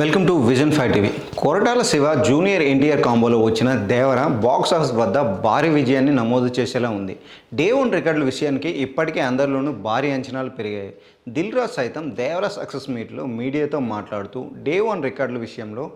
Welcome to vision five TV. Koratala Siva junior NTR కాంబోలో వచ్చిన దేవర box office వద్ద భారీ విజయాన్ని నమోదు చేసేలా ఉంది. డే వన్ రికార్డుల విషయానికి ఇప్పటికే అందరిలోనూ భారీ అంచనాలు పెరిగాయి. దిల్ రాజ్ సైతం దేవర సక్సెస్ మీట్లో మీడియాతో మాట్లాడుతూ డే వన్ రికార్డుల విషయంలో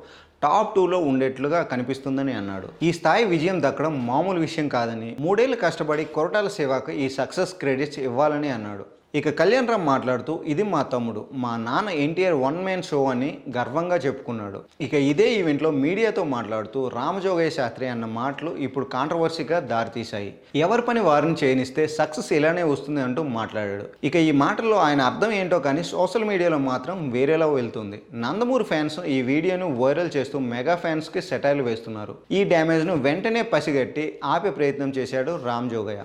టాప్ టూలో ఉండేట్లుగా కనిపిస్తుందని అన్నాడు. ఈ స్థాయి విజయం దక్కడం మామూలు విషయం కాదని మూడేళ్ళు కష్టపడి కొరటాల సేవకు ఈ సక్సెస్ క్రెడిట్స్ ఇవ్వాలని అన్నాడు. ఇక కళ్యాణ్ రామ్ మాట్లాడుతూ ఇది మా తమ్ముడు. మా నాన్న ఎన్టీఆర్ వన్ మ్యాన్ షో అని గర్వంగా చెప్పుకున్నాడు. ఇక ఇదే ఈవెంట్లో మీడియాతో మాట్లాడుతూ రామజోగయ్య శాస్త్రి అన్న మాటలు ఇప్పుడు కాంట్రవర్సీగా దారితీశాయి. ఎవరి పని వారిని చేయనిస్తే సక్సెస్ ఇలానే వస్తుంది అంటూ మాట్లాడాడు. ఇక ఈ మాటల్లో ఆయన అర్థం ఏంటో కానీ సోషల్ మీడియాలో మాత్రం వేరేలా వెళ్తుంది. నందమూరి ఫ్యాన్స్ ఈ వీడియోను వైరల్ చేస్తూ మెగా ఫ్యాన్స్కి సెటైల్ వేస్తున్నారు. ఈ డ్యామేజ్ను వెంటనే పసిగట్టి ఆపే ప్రయత్నం చేశాడు Ram Jogayya.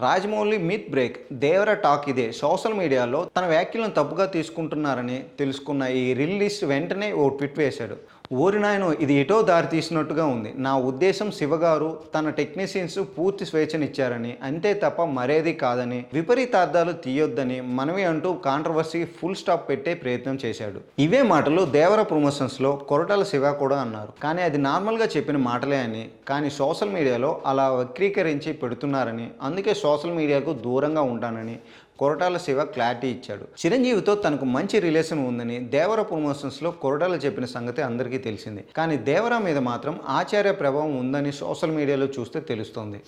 Rajamouli myth break Devara talk ఇదే. సోషల్ మీడియాలో తన వ్యాఖ్యలను తప్పుగా తీసుకుంటున్నారని తెలుసుకున్న ఈ రిలీజ్ వెంటనే ఓ ట్విట్ వేశాడు. ఓరి నాయను ఇది ఎటో దారి తీసినట్టుగా ఉంది. నా ఉద్దేశం శివగారు తన టెక్నీషియన్స్ పూర్తి స్వేచ్ఛనిచ్చారని అంతే తప్ప మరేది కాదని విపరీతార్థాలు తీయొద్దని మనవి అంటూ కాంట్రవర్సీ ఫుల్ స్టాప్ పెట్టే ప్రయత్నం చేశాడు. ఇవే మాటలు దేవర ప్రమోషన్స్లో కొరటాల శివ కూడా అన్నారు. కానీ అది నార్మల్గా చెప్పిన మాటలే అని కానీ సోషల్ మీడియాలో అలా వక్రీకరించి పెడుతున్నారని అందుకే సోషల్ మీడియాకు దూరంగా ఉంటానని కొరటాల శివ క్లారిటీ ఇచ్చాడు. చిరంజీవితో తనకు మంచి రిలేషన్ ఉందని దేవర ప్రమోషన్స్లో కొరటాల చెప్పిన సంగతి అందరికీ తెలిసింది. కానీ దేవర మీద మాత్రం ఆచార్య ప్రభావం ఉందని సోషల్ మీడియాలో చూస్తే తెలుస్తోంది.